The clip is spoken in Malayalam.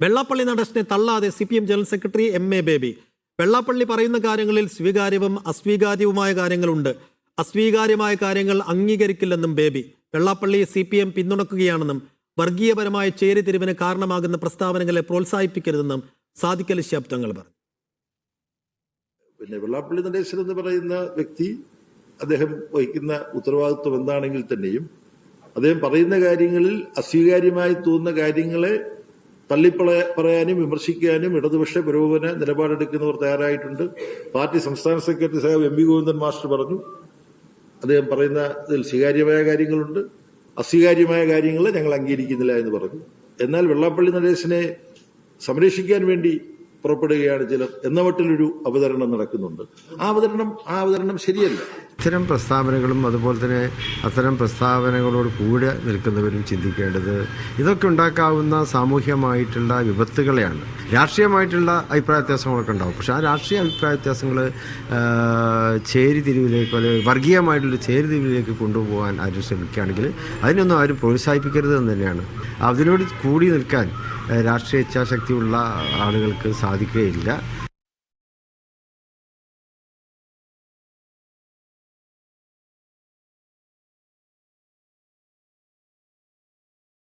വെള്ളാപ്പള്ളി നടേശനെ തള്ളാതെ C P M general secretary M A Baby. Vellappally പറയുന്ന കാര്യങ്ങളിൽ സ്വീകാര്യവും അസ്വീകാര്യവുമായ കാര്യങ്ങളുണ്ട്. അസ്വീകാര്യമായ കാര്യങ്ങൾ അംഗീകരിക്കില്ലെന്നും ബേബി. വെള്ളാപ്പള്ളിയെ സി പി എം പിന്തുണക്കുകയാണെന്നും വർഗീയപരമായ ചേരിതിരിവിന് കാരണമാകുന്ന പ്രസ്താവനകളെ പ്രോത്സാഹിപ്പിക്കരുതെന്നും സാധിക്കൽ ശബ്ദങ്ങൾ പറഞ്ഞു. പിന്നെ വെള്ളാപ്പള്ളി നടേശൻ എന്ന് പറയുന്ന വ്യക്തി അദ്ദേഹം വഹിക്കുന്ന ഉത്തരവാദിത്വം എന്താണെങ്കിൽ തന്നെയും അദ്ദേഹം പറയുന്ന കാര്യങ്ങളിൽ അസ്വീകാര്യമായി തോന്നുന്ന കാര്യങ്ങളെ തള്ളിപ്പള പറയാനും വിമർശിക്കാനും ഇടതുപക്ഷ പുരോഗമന നിലപാടെടുക്കുന്നവർ തയ്യാറായിട്ടുണ്ട്. പാർട്ടി സംസ്ഥാന സെക്രട്ടറി സാഹബ് എം വി ഗോവിന്ദൻ മാസ്റ്റർ പറഞ്ഞു. അദ്ദേഹം പറയുന്ന ഇതിൽ സ്വീകാര്യമായ കാര്യങ്ങളുണ്ട്. അസ്വീകാര്യമായ കാര്യങ്ങൾ ഞങ്ങൾ അംഗീകരിക്കുന്നില്ല എന്ന് പറഞ്ഞു. എന്നാൽ വെള്ളാപ്പള്ളി നടേശനെ സംരക്ഷിക്കാൻ വേണ്ടി പുറപ്പെടുകയാണ് ചിലർ. എന്ന മട്ടിലൊരു അവതരണം നടക്കുന്നുണ്ട്. ആ അവതരണം ആ അവതരണം ശരിയല്ല. ഇത്തരം പ്രസ്താവനകളും അതുപോലെ തന്നെ അത്തരം പ്രസ്താവനകളോട് കൂടെ നിൽക്കുന്നവരും ചിന്തിക്കേണ്ടത് ഇതൊക്കെ ഉണ്ടാക്കാവുന്ന സാമൂഹ്യമായിട്ടുള്ള വിപത്തുകളെയാണ്. രാഷ്ട്രീയമായിട്ടുള്ള അഭിപ്രായ വ്യത്യാസങ്ങളൊക്കെ ഉണ്ടാവും. പക്ഷേ ആ രാഷ്ട്രീയ അഭിപ്രായ വ്യത്യാസങ്ങൾ ചേരിതിരിവിലേക്ക് അല്ലെങ്കിൽ വർഗീയമായിട്ടുള്ള ചേരിതിരിവിലേക്ക് കൊണ്ടുപോകാൻ ആരും ശ്രമിക്കുകയാണെങ്കിൽ അതിനൊന്നും ആരും പ്രോത്സാഹിപ്പിക്കരുത് എന്ന് തന്നെയാണ്. അതിനോട് കൂടി നിൽക്കാൻ രാഷ്ട്രീയ ഇച്ഛാശക്തിയുള്ള ആളുകൾക്ക് സാധിക്കുകയില്ല.